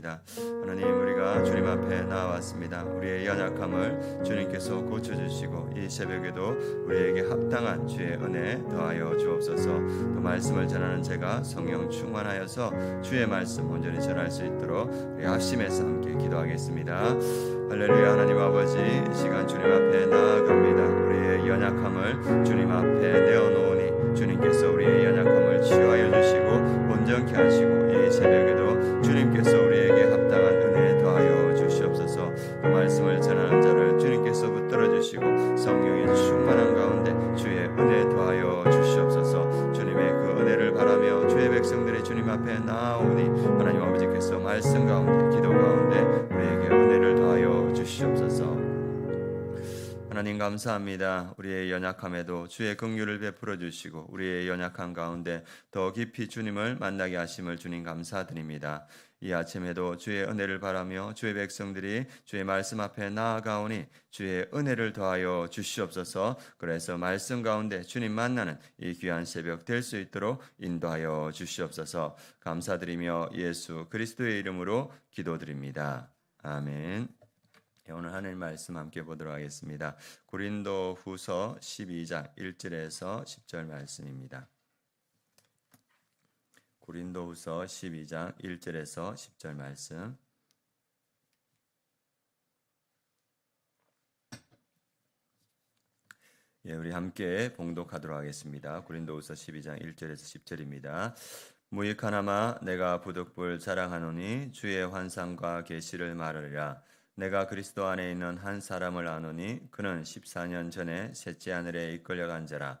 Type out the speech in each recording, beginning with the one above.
기도합니다. 하나님 우리가 주님 앞에 나왔습니다. 우리의 연약함을 주님께서 고쳐주시고 이 새벽에도 우리에게 합당한 주의 은혜 더하여 주옵소서. 또 말씀을 전하는 제가 성령 충만하여서 주의 말씀 온전히 전할 수 있도록 우리 합심해서 함께 기도하겠습니다. 할렐루야 하나님 아버지 이 시간 주님 앞에 나아갑니다. 우리의 연약함을 주님 앞에 내어놓으니 주님께서 우리의 연약함을 치유하여 주시고 온전케 하시고 이 새벽에도 나아오니 하나님 아버지께서 말씀 가운데 기도 가운데 우리에게 은혜를 더하여 주시옵소서 하나님 감사합니다. 우리의 연약함에도 주의 긍휼을 베풀어 주시고 우리의 연약한 가운데 더 깊이 주님을 만나게 하심을 주님 감사드립니다. 이 아침에도 주의 은혜를 바라며 주의 백성들이 주의 말씀 앞에 나아가오니 주의 은혜를 더하여 주시옵소서. 그래서 말씀 가운데 주님 만나는 이 귀한 새벽 될 수 있도록 인도하여 주시옵소서. 감사드리며 예수 그리스도의 이름으로 기도드립니다. 아멘. 예, 오늘 하나님 말씀 함께 보도록 하겠습니다. 고린도 후서 12장 1절에서 10절 말씀입니다. 고린도 후서 12장 1절에서 10절 말씀. 예, 우리 함께 봉독하도록 하겠습니다. 고린도후서 12장 1절에서 10절입니다. 무익하나마 내가 부득불 자랑하노니 주의 환상과 계시를 말하리라. 내가 그리스도 안에 있는 한 사람을 아노니 그는 14년 전에 셋째 하늘에 이끌려간 자라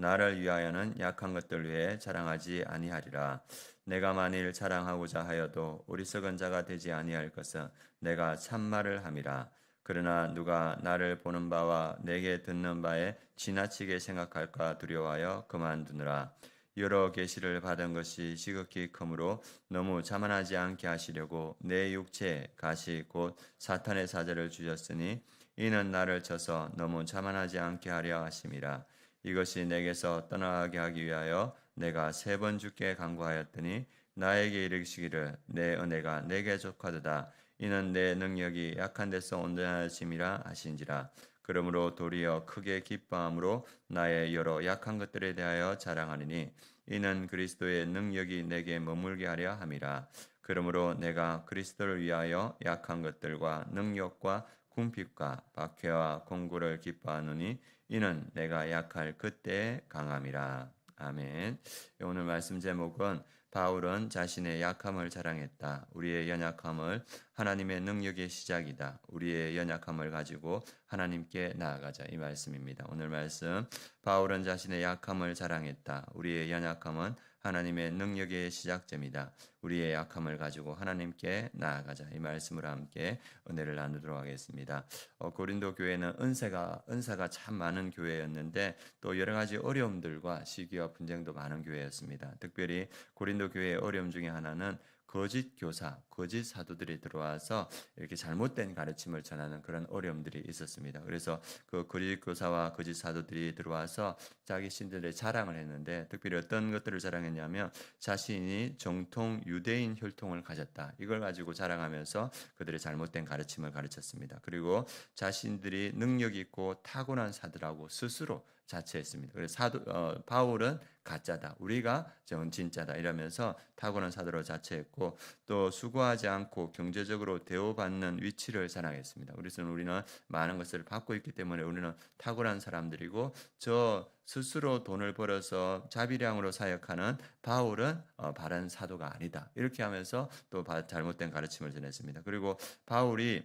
나를 위하여는 약한 것들 위해 자랑하지 아니하리라. 내가 만일 자랑하고자 하여도 어리석은 자가 되지 아니할 것은 내가 참말을 함이라. 그러나 누가 나를 보는 바와 내게 듣는 바에 지나치게 생각할까 두려워하여 그만두느라. 여러 계시를 받은 것이 지극히 크므로 너무 자만하지 않게 하시려고 내 육체에 가시 곧 사탄의 사제를 주셨으니 이는 나를 쳐서 너무 자만하지 않게 하려 하심이라. 이것이 내게서 떠나게 하기 위하여 내가 세번 죽게 간구하였더니 나에게 이르시기를 내 은혜가 내게 족하도다. 이는 내 능력이 약한 데서 온전하심이라 하신지라. 그러므로 도리어 크게 기뻐함으로 나의 여러 약한 것들에 대하여 자랑하리니 이는 그리스도의 능력이 내게 머물게 하려 함이라. 그러므로 내가 그리스도를 위하여 약한 것들과 능력과 궁핍과 박해와 공고를 기뻐하노니 이는 내가 약할 그때 강함이라. 아멘. 오늘 말씀 제목은 바울은 자신의 약함을 자랑했다. 우리의 연약함을 하나님의 능력의 시작이다. 우리의 연약함을 가지고 하나님께 나아가자. 이 말씀입니다. 오늘 말씀 바울은 자신의 약함을 자랑했다. 우리의 연약함은 하나님의 능력의 시작점이다. 우리의 약함을 가지고 하나님께 나아가자. 이 말씀으로 함께 은혜를 나누도록 하겠습니다. 어, 고린도 교회는 은사가 은사가 참 많은 교회였는데 또 여러 가지 어려움들과 시기와 분쟁도 많은 교회였습니다. 특별히 고린도 교회의 어려움 중에 하나는 거짓 교사, 거짓 사도들이 들어와서 이렇게 잘못된 가르침을 전하는 그런 어려움들이 있었습니다. 그래서 그 거짓 교사와 거짓 사도들이 들어와서 자기 신들의 자랑을 했는데 특별히 어떤 것들을 자랑했냐면 자신이 정통 유대인 혈통을 가졌다. 이걸 가지고 자랑하면서 그들의 잘못된 가르침을 가르쳤습니다. 그리고 자신들이 능력 있고 타고난 사들하고 스스로 자체했습니다. 그래서 사도 어, 바울은 가짜다. 우리가 정 진짜다. 이러면서 타고난 사도로 자체했고 또 수고하지 않고 경제적으로 대우받는 위치를 자랑했습니다. 그래서 우리는 많은 것을 받고 있기 때문에 우리는 탁월한 사람들이고 저 스스로 돈을 벌어서 자비량으로 사역하는 바울은 어, 바른 사도가 아니다. 이렇게 하면서 또 잘못된 가르침을 전했습니다. 그리고 바울이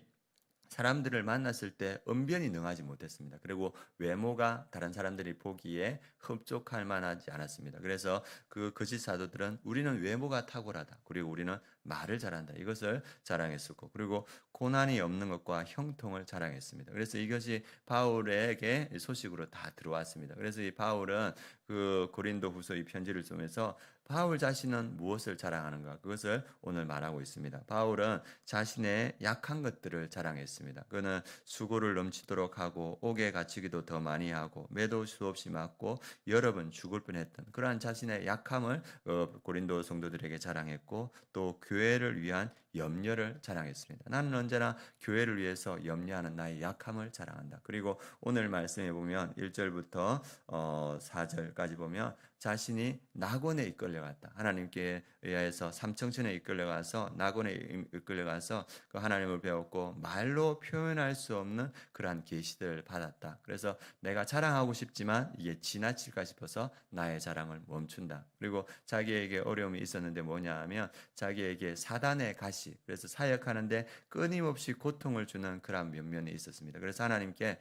사람들을 만났을 때 언변이 능하지 못했습니다. 그리고 외모가 다른 사람들이 보기에 흡족할 만하지 않았습니다. 그래서 그 거짓 사도들은 우리는 외모가 탁월하다. 그리고 우리는 말을 잘한다. 이것을 자랑했었고 그리고 고난이 없는 것과 형통을 자랑했습니다. 그래서 이것이 바울에게 소식으로 다 들어왔습니다. 그래서 이 바울은 그 고린도 후서 이 편지를 통해서 바울 자신은 무엇을 자랑하는가? 그것을 오늘 말하고 있습니다. 바울은 자신의 약한 것들을 자랑했습니다. 그는 수고를 넘치도록 하고 옥에 갇히기도 더 많이 하고 매도 수없이 맞고 여러 번 죽을 뻔 했던 그러한 자신의 약함을 어, 고린도 성도들에게 자랑했고 또 교 회를 위한 염려를 자랑했습니다. 나는 언제나 교회를 위해서 염려하는 나의 약함을 자랑한다. 그리고 오늘 말씀에 보면 1절부터 어 4절까지 보면 자신이 낙원에 이끌려갔다. 하나님께 의하여서 삼청천에 이끌려가서 낙원에 이끌려가서 그 하나님을 배웠고 말로 표현할 수 없는 그러한 계시들을 받았다. 그래서 내가 자랑하고 싶지만 이게 지나칠까 싶어서 나의 자랑을 멈춘다. 그리고 자기에게 어려움이 있었는데 뭐냐 하면 자기에게 사단의 가시 그래서 사역하는데 끊임없이 고통을 주는 그러한 면면이 있었습니다. 그래서 하나님께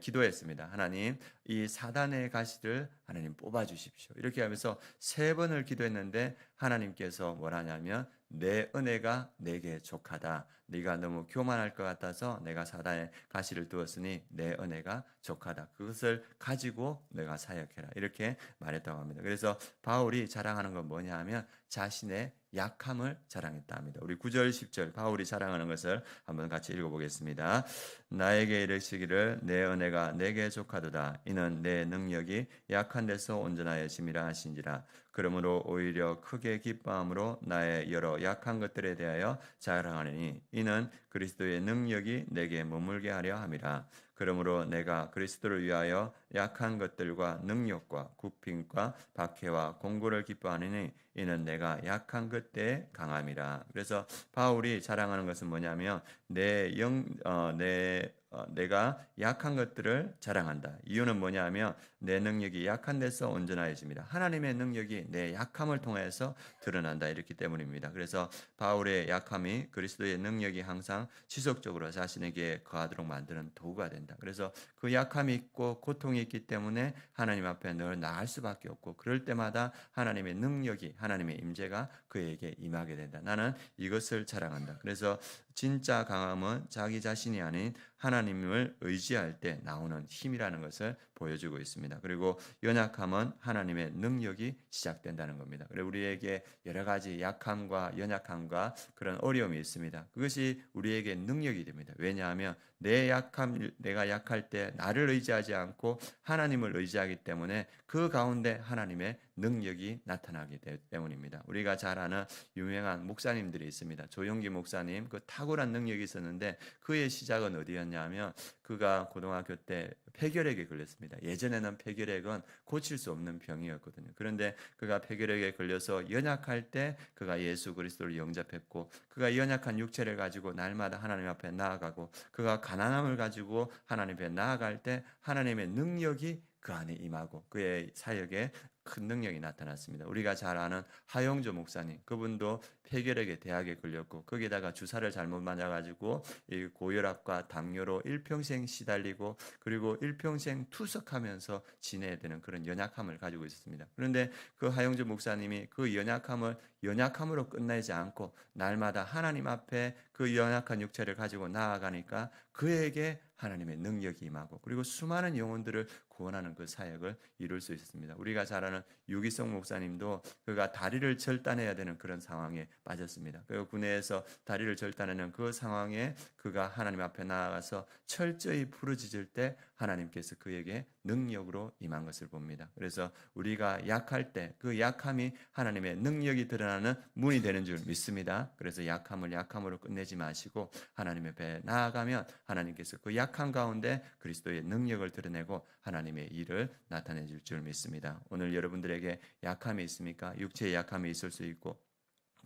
기도했습니다. 하나님 이 사단의 가시를 하나님 뽑아 주십시오. 이렇게 하면서 세 번을 기도했는데 하나님께서 뭐라냐면 내 은혜가 내게 족하다. 네가 너무 교만할 것 같아서 내가 사단에 가시를 두었으니 내 은혜가 족하다. 그것을 가지고 내가 사역해라. 이렇게 말했다고 합니다. 그래서 바울이 자랑하는 건 뭐냐 하면 자신의 약함을 자랑했다 합니다. 우리 9절 10절 바울이 자랑하는 것을 한번 같이 읽어보겠습니다. 나에게 이르시기를 내 은혜가 내게 족하도다. 이는 내 능력이 약한 데서 온전하여 심이라 하신지라. 그러므로 오히려 크게 기뻐함으로 나의 여러 약한 것들에 대하여 자랑하느니 이는 그리스도의 능력이 내게 머물게 하려 함이라. 그러므로 내가 그리스도를 위하여 약한 것들과 능력과 굽힘과 박해와 공고를 기뻐하느니 이는 내가 약한 그때에 강함이라. 그래서 바울이 자랑하는 것은 뭐냐면 내 영, 어, 내 어, 내가 약한 것들을 자랑한다. 이유는 뭐냐면 내 능력이 약한 데서 온전해집니다. 하나님의 능력이 내 약함을 통해서 드러난다. 이렇기 때문입니다. 그래서 바울의 약함이 그리스도의 능력이 항상 지속적으로 자신에게 거하도록 만드는 도구가 된다. 그래서 그 약함이 있고 고통이 있기 때문에 하나님 앞에 늘 나갈 수밖에 없고 그럴 때마다 하나님의 능력이 하나님의 임재가 그에게 임하게 된다. 나는 이것을 자랑한다. 그래서 진짜 강함은 자기 자신이 아닌 하나님을 의지할 때 나오는 힘이라는 것을 보여주고 있습니다. 그리고 연약함은 하나님의 능력이 시작된다는 겁니다. 그리고 우리에게 여러 가지 약함과 연약함과 그런 어려움이 있습니다. 그것이 우리에게 능력이 됩니다. 왜냐하면 내 약함, 내가 약할 때 나를 의지하지 않고 하나님을 의지하기 때문에 그 가운데 하나님의 능력이 나타나기 때문입니다. 우리가 잘 아는 유명한 목사님들이 있습니다. 조용기 목사님 그 탁월한 능력이 있었는데 그의 시작은 어디였 냐면 그가 고등학교 때 폐결핵에 걸렸습니다. 예전에는 폐결핵은 고칠 수 없는 병이었거든요. 그런데 그가 폐결핵에 걸려서 연약할 때 그가 예수 그리스도를 영접했고 그가 연약한 육체를 가지고 날마다 하나님 앞에 나아가고 그가 가난함을 가지고 하나님 앞에 나아갈 때 하나님의 능력이 그 안에 임하고 그의 사역에 큰 능력이 나타났습니다. 우리가 잘 아는 하영조 목사님, 그분도 폐결핵에 대학에 걸렸고 거기다가 주사를 잘못 맞아가지고 이 고혈압과 당뇨로 일평생 시달리고 그리고 일평생 투석하면서 지내야 되는 그런 연약함을 가지고 있었습니다. 그런데 그 하영조 목사님이 그 연약함을 연약함으로 끝내지 않고 날마다 하나님 앞에 그 연약한 육체를 가지고 나아가니까 그에게 하나님의 능력이 임하고 그리고 수많은 영혼들을 구원하는 그 사역을 이룰 수 있었습니다. 우리가 잘 아는 유기성 목사님도 그가 다리를 절단해야 되는 그런 상황에 빠졌습니다. 그 군에서 다리를 절단하는 그 상황에 그가 하나님 앞에 나아가서 철저히 부르짖을 때 하나님께서 그에게 능력으로 임한 것을 봅니다. 그래서 우리가 약할 때 그 약함이 하나님의 능력이 드러나는 문이 되는 줄 믿습니다. 그래서 약함을 약함으로 끝내지 마시고 하나님의 배 나아가면 하나님께서 그 약함 가운데 그리스도의 능력을 드러내고 하나님 의 일을 나타내 줄 줄 믿습니다. 오늘 여러분들에게 약함이 있습니까? 육체의 약함이 있을 수 있고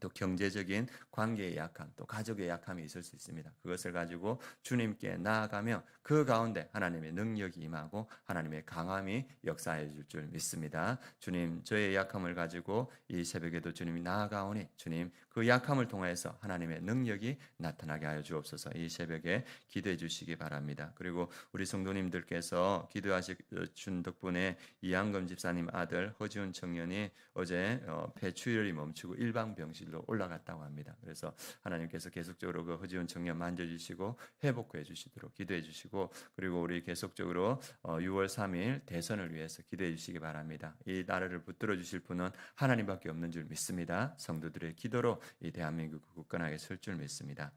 또 경제적인 관계의 약함, 또 가족의 약함이 있을 수 있습니다. 그것을 가지고 주님께 나아가며 그 가운데 하나님의 능력이 임하고 하나님의 강함이 역사해 줄 줄 믿습니다. 주님, 저의 약함을 가지고 이 새벽에도 주님이 나아가오니 주님, 그 약함을 통해서 하나님의 능력이 나타나게 하여 주옵소서 이 새벽에 기도해 주시기 바랍니다. 그리고 우리 성도님들께서 기도하신 덕분에 이양금 집사님 아들 허지훈 청년이 어제 어, 폐출혈이 멈추고 일방병실 수치도 올라갔다고 합니다. 그래서 하나님께서 계속적으로 그 허지훈 청년 만져주시고 회복해 주시도록 기도해 주시고 그리고 우리 계속적으로 어, 6월 3일 대선을 위해서 기도해 주시기 바랍니다. 이 나라를 붙들어 주실 분은 하나님밖에 없는 줄 믿습니다. 성도들의 기도로 이 대한민국 굳건하게 설 줄 믿습니다.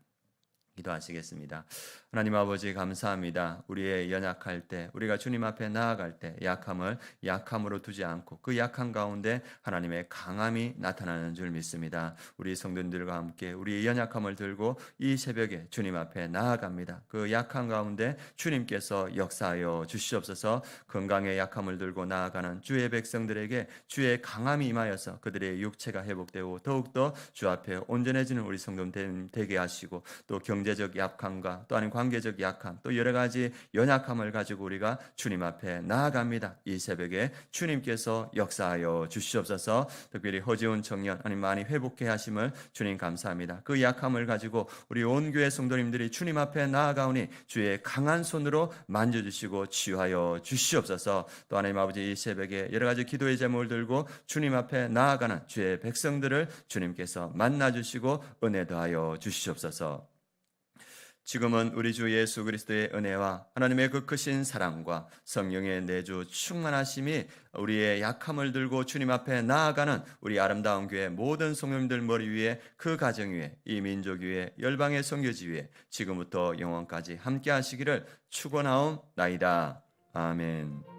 기도하시겠습니다. 하나님 아버지 감사합니다. 우리의 연약할 때 우리가 주님 앞에 나아갈 때 약함을 약함으로 두지 않고 그 약한 가운데 하나님의 강함이 나타나는 줄 믿습니다. 우리 성도들과 함께 우리의 연약함을 들고 이 새벽에 주님 앞에 나아갑니다. 그 약한 가운데 주님께서 역사하여 주시옵소서 건강의 약함을 들고 나아가는 주의 백성들에게 주의 강함이 임하여서 그들의 육체가 회복되고 더욱더 주 앞에 온전해지는 우리 성도 되게 하시고 또 경 제적 약함과 또 아닌 관계적 약함 또 여러 가지 연약함을 가지고 우리가 주님 앞에 나아갑니다. 이 새벽에 주님께서 역사하여 주시옵소서. 특별히 허지훈 청년 아니 많이 회복해 하심을 주님 감사합니다. 그 약함을 가지고 우리 온 교회 성도님들이 주님 앞에 나아가오니 주의 강한 손으로 만져주시고 치유하여 주시옵소서. 또 하나님 아버지 이 새벽에 여러 가지 기도의 제목을 들고 주님 앞에 나아가는 주의 백성들을 주님께서 만나 주시고 은혜 더하여 주시옵소서. 지금은 우리 주 예수 그리스도의 은혜와 하나님의 그 크신 사랑과 성령의 내주 충만하심이 우리의 약함을 들고 주님 앞에 나아가는 우리 아름다운 교회 모든 성도님들 머리 위에 그 가정 위에 이 민족 위에 열방의 성교지 위에 지금부터 영원까지 함께 하시기를 축원하옵나이다. 아멘.